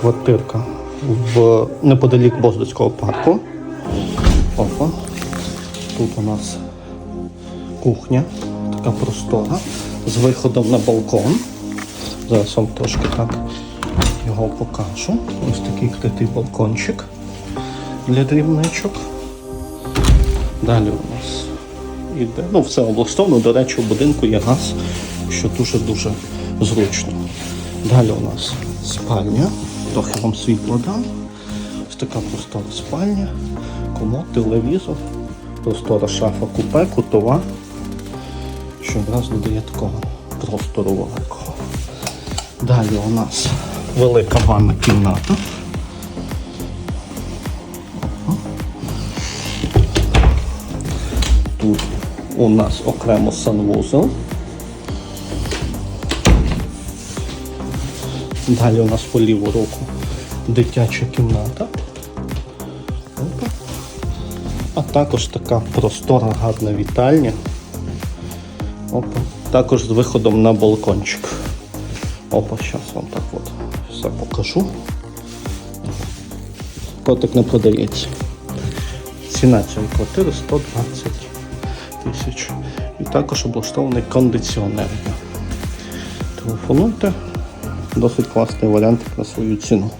Квартирка в неподалік Боздоцького парку. Опа. Тут у нас кухня, така простора, з виходом на балкон. Зараз вам трошки так його покажу. Ось такий критий балкончик для дрібничок. Далі у нас іде. Ну, все облаштовано. До речі, у будинку є газ, що дуже-дуже зручно. Далі у нас спальня. Трохи вам світло дам. Ось така простора спальня, комод, телевізор, простора шафа купе, кутова, що одразу додає такого простору великого. Далі у нас велика ванна кімната. Тут у нас окремо санвузол. Далі у нас по ліву руку дитяча кімната. А також така простора, гарна вітальня. Опа. Також з виходом на балкончик. Опа, зараз вам так от все покажу. Котик не продається. Ціна цієї квартири 120 тисяч. І також облаштований кондиціонер. Телефонуйте. Досить класний варіант на свою ціну.